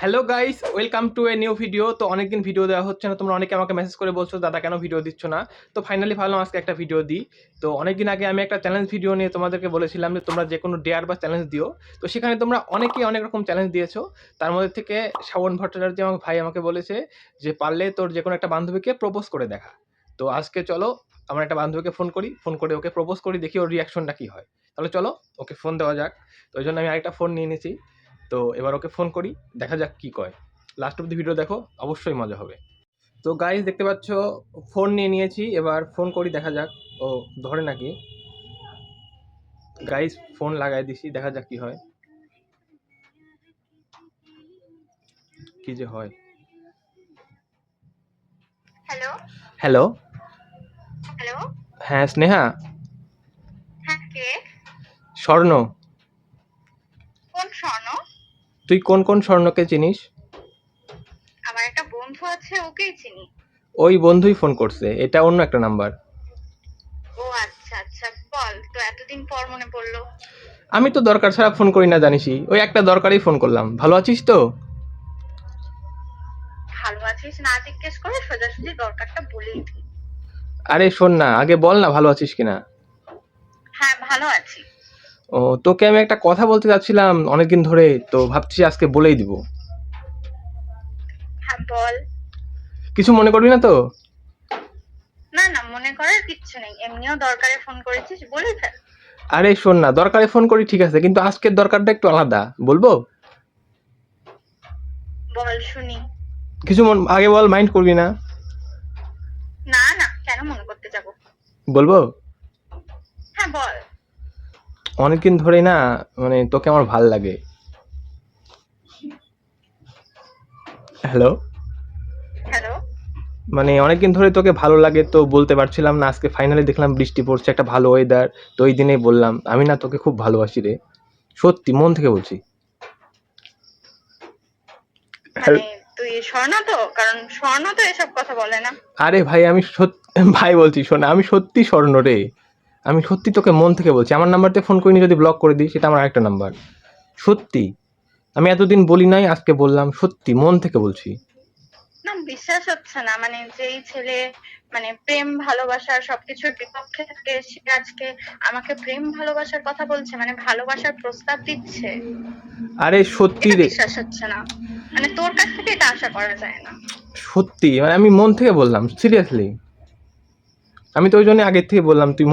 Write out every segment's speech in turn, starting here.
Hello guys welcome to a new video তো অনেকদিন video দেওয়া হচ্ছে না। তোমরা অনেকে আমাকে মেসেজ করে বলছো, দাদা, কেন ভিডিও দিচ্ছ না? তো ফাইনালি ভাবলাম আজকে একটা ভিডিও দিই। তো অনেকদিন আগে আমি একটা চ্যালেঞ্জ ভিডিও নিয়ে তোমাদেরকে বলেছিলাম যে, তোমরা যে কোনো ডেয়ার বা চ্যালেঞ্জ দিও। তো সেখানে তোমরা অনেকেই অনেক রকম চ্যালেঞ্জ দিয়েছ। তার মধ্যে থেকে শ্রাবণ ভট্টাচার্য আমার ভাই আমাকে বলেছে যে, পারলে তোর যে কোনো একটা বান্ধবীকে প্রপোজ করে দেখা। তো আজকে চলো, আমার একটা বান্ধবীকে ফোন করি। ফোন করে ওকে প্রপোজ করি, দেখি ওর রিয়াকশনটা কী হয়। তাহলে চলো, ওকে ফোন দেওয়া যাক। তো ওই জন্য আমি আরেকটা ফোন নিয়ে নিয়েছি তো এবার ওকে ফোন করি দেখা যাক কী কয়। লাস্ট অব্দি ভিডিও দেখো অবশ্যই মজা হবে। তো গাইজ দেখতে পাচ্ছ ফোন নিয়ে নিয়েছি এবার ফোন করি দেখা যাক ও ধরে নাকি। গাইজ ফোন লাগাই দিছি দেখা যাক কি হয়। কি যে হয়। হ্যালো হ্যালো হ্যালো হ্যাঁ স্নেহা? হ্যাঁ কে? স্বর্ণ। তুই কোন কোন স্বর্ণকে চিনিস? আমার একটা বন্ধু আছে ওকেই চিনি। ওই বন্ধুই ফোন করছে এটা অন্য একটা নাম্বার। ও আচ্ছা আচ্ছা বল তো এতদিন পর মনে পড়ল। আমি তো দরকার ছাড়া ফোন করি না জানিসই ওই একটা দরকারেই ফোন করলাম। ভালো আছিস তো? ভালো আছিস না জিজ্ঞেস করে সোজাসুজি দরকারটা বলেই দিই। আরে শোন না আগে বল না ভালো আছিস কিনা। হ্যাঁ ভালো আছি। ও তোকে আমি একটা কথা বলতে যাচ্ছিলাম অনেকদিন ধরে তো ভাবছি আজকে বলেই দিব। হ্যাঁ বল। কিছু মনে করবি না তো? না না মনে করার কিচ্ছু নেই। এমনিও দরকারে ফোন করেছিস বলে ফেল। আরে শোন না দরকারে ফোন করি ঠিক আছে কিন্তু আজকের দরকারটা একটু আলাদা বলব? বল শুনি। কিছু মন আগে বল মাইন্ড করবি না? না না কেন মনে করতে যাব? বলব? হ্যাঁ বল। অনেকদিন ধরেই না মানে তোকে আমার ভালো লাগে। হ্যালো হ্যালো মানে অনেকদিন ধরে তোকে ভালো লাগে তো বলতে পারছিলাম না আজকে ফাইনালি দেখলাম বৃষ্টি পড়ছে একটা ভালো ওয়েদার তো ওই দিনেই বললাম আমি না তোকে খুব ভালোবাসি রে। সত্যি মন থেকে বলছি। মানে তুই স্বর্ণ তো? কারণ স্বর্ণ তো এসব কথা বলে না। আরে ভাই আমি সত্যি ভাই বলছি শোন আমি সত্যি স্বর্ণ রে। আমি সত্যি তোকে মন থেকে বলছি আমার নাম্বারতে ফোন করিনি যদি ব্লক করে দিই সেটা আমার আরেকটা নাম্বার সত্যি আমি এতদিন বলি নাই আজকে বললাম সত্যি মন থেকে বলছি। না বিশ্বাস হচ্ছে না মানে যেই ছেলে মানে প্রেম ভালোবাসার সবকিছুর বিপক্ষে থাকে সে আজকে আমাকে প্রেম ভালোবাসার কথা বলছে মানে ভালোবাসার প্রস্তাব দিচ্ছে। আরে সত্যি রে। বিশ্বাস হচ্ছে না। মানে তোর কাছ থেকে এটা আশা করা যায় না। সত্যি মানে আমি মন থেকে বললাম সিরিয়াসলি আমি তো ওই জন্য আগের থেকে বললাম তুই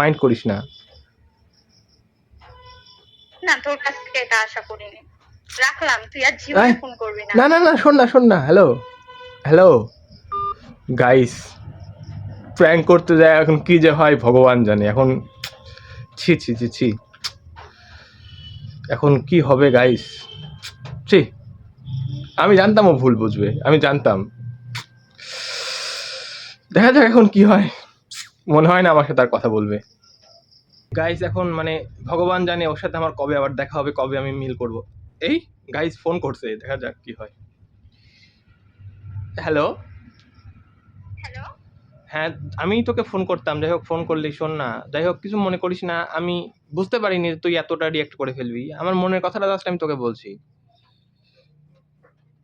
মাইন্ড করিস না। না তোর কাছ থেকে এটা আশা করিনি। রাখলাম তুই আর জীবনে ফোন করবি না। না না না শোন না শোন না হ্যালো হ্যালো। গাইস প্র্যাঙ্ক করতে যায় এখন কি যে হয় ভগবান জানে। এখন ছি ছি ছি ছি। এখন কি হবে গাইস ছি আমি জানতাম ও ভুল বুঝবে আমি জানতাম। দেখা যাক এখন কি হয়। মনে হয় না আমার সাথে আর কথা বলবে। গাইস এখন মানে ভগবান জানে ওর সাথে আমার কবে আবার দেখা হবে কবে আমি মিল করব। এই গাইস ফোন করছে দেখা যাক কি হয়। হ্যালো হ্যালো হ্যাঁ আমি তোকে ফোন করতাম যাই হোক ফোন করলি শোন না। যাই হোক কিছু মনে করিস না আমি বুঝতে পারিনি যে তুই এতটা রিয়াক্ট করে ফেলবি। আমার মনের কথাটা জাস্ট আমি তোকে বলছি।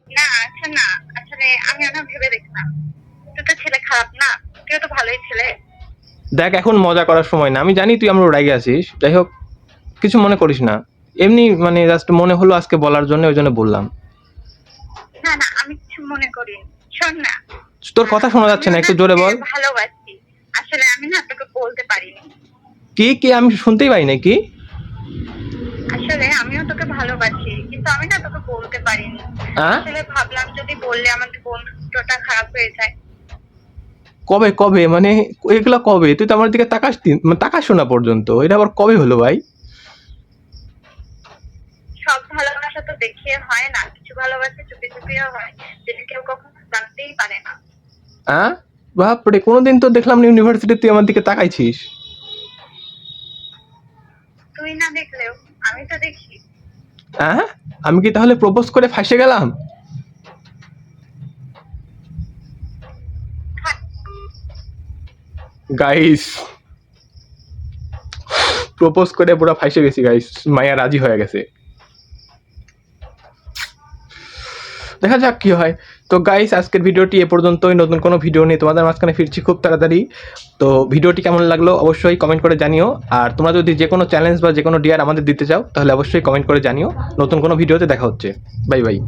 না আচ্ছা না আসলে আমি ওটা ভেবে দেখলাম তুই তো ছেলে খারাপ না তুই তো ভালোই ছেলে দেখ এখন মজা করার সময় না। আমি জানি তুই আমার রাগে আছিস। যাই হোক কিছু মনে করিস না। এমনি মানে জাস্ট মনে হলো আজকে বলার জন্য ওই জন্য বললাম। না না আমি কিছু মনে করি শোন না। তোর কথা শোনা যাচ্ছে না একটু জোরে বল। ভালোবাসি। আসলে আমি না তোকে বলতে পারিনি। কি কি? আমি শুনতেই পাই নাকি আসলে আমিও তোকে ভালোবাসি কিন্তু আমি না তোকে বলতে পারিনি। আসলে ভাবলাম যদি বললে আমাদের বন্ধুত্বটা খারাপ হয়ে যায়। কবে কবে? মানে এগুলা কবে? তুই তো আমার দিকে তাকাস মানে তাকাস না পর্যন্ত। এটা আবার কবে হলো ভাই? সব ভালোবাসা তো দেখিয়ে হয় না কিছু ভালোবাসা চুপি চুপিও হয় যেটা কেউ কখনো জানতেই পারে না। হ্যাঁ বাপরে কোনোদিন তো দেখলাম না ইউনিভার্সিটি তুই আমার দিকে তাকাইছিস। তুই না দেখলেও আমি তো দেখি। হ্যাঁ আমি কি তাহলে প্রপোজ করে ফাঁসে গেলাম? গাইস প্রপোজ করে পুরো ফাইসে গেছি গাইস মায়া রাজি হয়ে গেছে। দেখা যাক কি হয়। তো গাইস আজকের ভিডিওটি এ পর্যন্তই। নতুন কোনো ভিডিও নিয়ে তোমাদের মাঝখানে ফিরছি খুব তাড়াতাড়ি। তো ভিডিওটি কেমন লাগল অবশ্যই কমেন্ট করে জানিও। আর তোমরা যদি যে কোনো চ্যালেঞ্জ বা যে কোনো ডিয়ার আমাদের দিতে চাও, তাহলে অবশ্যই কমেন্ট করে জানিও। নতুন কোনো ভিডিওতে দেখা হচ্ছে। Bye bye